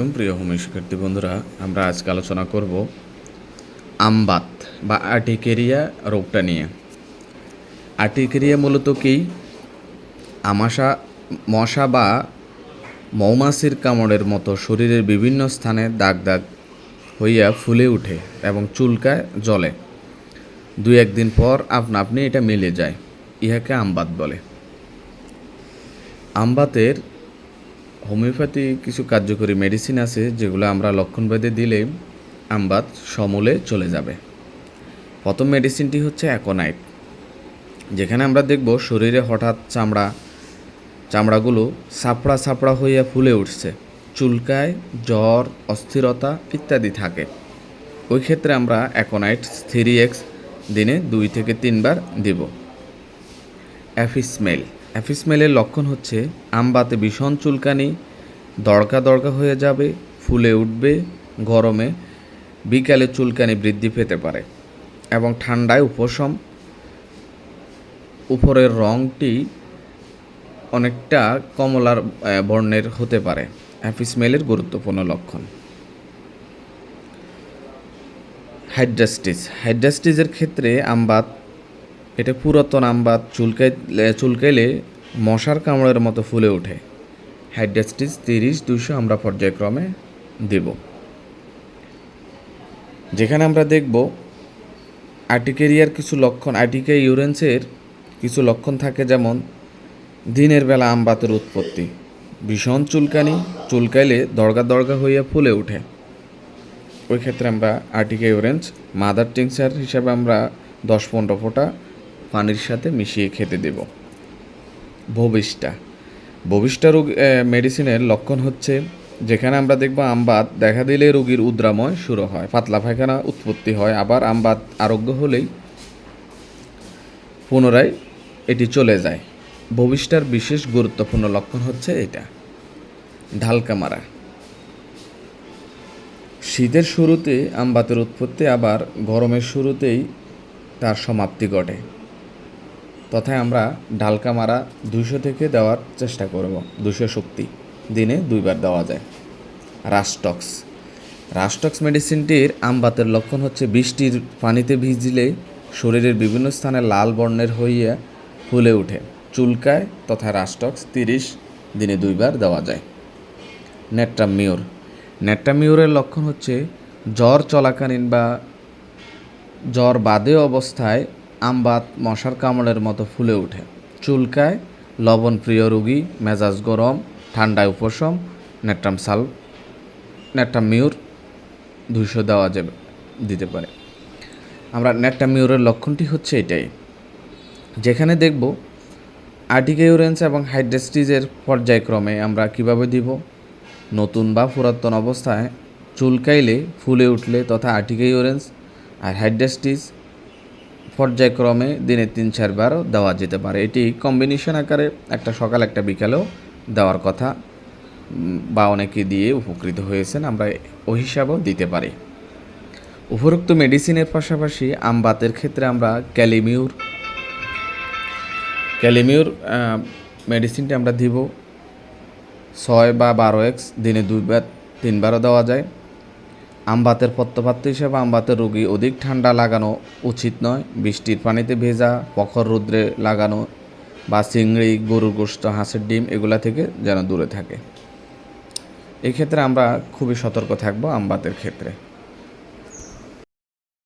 আলাইকুম, প্রিয় হোমি শিক্ষার্থী বন্ধুরা। আমরা আজকে আলোচনা করব আমবাত বা আর্টিকেরিয়া রোগটা নিয়ে। আর্টিকেরিয়া মূলত কি? আমাশা, মশা বা মৌমাছির কামড়ের মতো শরীরের বিভিন্ন স্থানে দাগ দাগ হইয়া ফুলে ওঠে এবং চুলকায় জলে দুই একদিন পর আপনা আপনি এটা মিলে যায়, ইহাকে আমবাত বলে। আমবাতের হোমিওপ্যাথি কিছু কার্যকরী মেডিসিন আছে যেগুলো আমরা লক্ষণভেদে দিলে আমবাত সমূলে চলে যাবে। প্রথম মেডিসিনটি হচ্ছে অ্যাকোনাইট, যেখানে আমরা দেখব শরীরে হঠাৎ চামড়া, চামড়াগুলো সাপড়া সাপড়া হইয়া ফুলে উঠছে, চুলকায়, জ্বর, অস্থিরতা ইত্যাদি থাকে। ওই ক্ষেত্রে আমরা অ্যাকোনাইট থ্রি এক্স দিনে দুই থেকে তিনবার দিব। অ্যাফিসমেল অ্যাফিসমেলের লক্ষণ হচ্ছে, আমবাতে ভীষণ চুলকানি, দড়কা দড়কা হয়ে যাবে, ফুলে উঠবে, গরমে বিকালে চুলকানি বৃদ্ধি পেতে পারে এবং ঠান্ডায় উপশম। উপরের রঙটি অনেকটা কমলার বর্ণের হতে পারে। অ্যাফিসমেলের গুরুত্বপূর্ণ লক্ষণ। হাইড্রাস্টিস। হাইড্রাস্টিসের ক্ষেত্রে আমবাত এটা পুরাতন আমবাত চুলকাই চুলকাইলে মশার কামড়ের মতো ফুলে ওঠে। হাইড্রাস্টিস তিরিশ দুশো আমরা পর্যায়ক্রমে দেব। যেখানে আমরা দেখব আর্টিকেরিয়ার কিছু লক্ষণ আর্টিকা ইউরেন্সের কিছু লক্ষণ থাকে যেমন, দিনের বেলা আমবাতের উৎপত্তি, ভীষণ চুলকানি, চুলকাইলে দরগা দরগা হইয়া ফুলে ওঠে। ওই ক্ষেত্রে আমরা আর্টিকা ইউরেন্স মাদার টিংসার হিসাবে আমরা দশ পনেরো ফোঁটা পানির সাথে মিশিয়ে খেতে দেব। ভবিষ্টা। ভবিষ্টা রোগ মেডিসিনের লক্ষণ হচ্ছে, যেখানে আমরা দেখব আমবাত দেখা দিলে রোগীর উদ্রাময় শুরু হয়, পাতলা পায়খানা উৎপত্তি হয়, আবার আমবাত আরোগ্য হলেই পুনরায় এটি চলে যায়। ভবিষ্টার বিশেষ গুরুত্বপূর্ণ লক্ষণ হচ্ছে এটা। ঢালকা মারা শীতের শুরুতে আমবাতের উৎপত্তি আবার গরমের শুরুতেই তার সমাপ্তি ঘটে। তথায় আমরা ঢালকা মারা দুশো থেকে দেওয়ার চেষ্টা করব দুশো শক্তি। দিনে দুইবার দেওয়া যায়। রাস্টক্স রাস্টক্স মেডিসিনটির আমবাতের লক্ষণ হচ্ছে বৃষ্টির পানিতে ভিজলে শরীরের বিভিন্ন স্থানে লাল বর্ণের হইয়া ফুলে ওঠে। চুলকায় তথা রাস্টক্স তিরিশ, দিনে দুইবার দেওয়া যায়। নেট্রামিওর। নেট্রামিওরের লক্ষণ হচ্ছে জ্বর চলাকালীন বা জ্বর বাদে অবস্থায় আমবাত, মশার কামড়ের মতো ফুলে ওঠে। চুলকায় লবণ প্রিয় রোগী, মেজাজ গরম, ঠান্ডায় উপশম, নেট্রাম সাল নেট্রামিউর দুইশো দেওয়া যাবে দিতে পারে। আমরা নেট্রামিউরের লক্ষণটি হচ্ছে এটাই। যেখানে দেখব আর্টিকেউরেন্স এবং হাইড্রেস্টিজের পর্যায়ক্রমে আমরা কীভাবে দিব? নতুন বা পুরাতন অবস্থায় চুলকাইলে, ফুলে উঠলে তথা আর্টিকেউরেন্স আর হাইড্রেস্টিস পর্যায়ক্রমে দিনে তিন চারবারও দেওয়া যেতে পারে। এটি কম্বিনেশন আকারে একটা সকাল, একটা বিকালেও দেওয়ার কথা বা অনেকে দিয়ে উপকৃত হয়েছেন, আমরা ওই হিসাবেও দিতে পারি। উপরোক্ত মেডিসিনের পাশাপাশি আমবাতের ক্ষেত্রে আমরা ক্যালিমিউর ক্যালিমিউর মেডিসিনটি আমরা দিব। ছয় বা বারো এক্স দিনে দুইবার, তিনবারও দেওয়া যায়। আমবাতের পত্রপাত্র হিসেবে আমবাতের রোগী অধিক ঠান্ডা লাগানো উচিত নয়। বৃষ্টির পানিতে ভেজা, পখর রুদ্রে লাগানো বা চিংড়ি, গরুর গোস্ত হাঁসের ডিম এগুলা থেকে যেন দূরে থাকে। এক্ষেত্রে আমরা খুবই সতর্ক থাকব আমবাতের ক্ষেত্রে।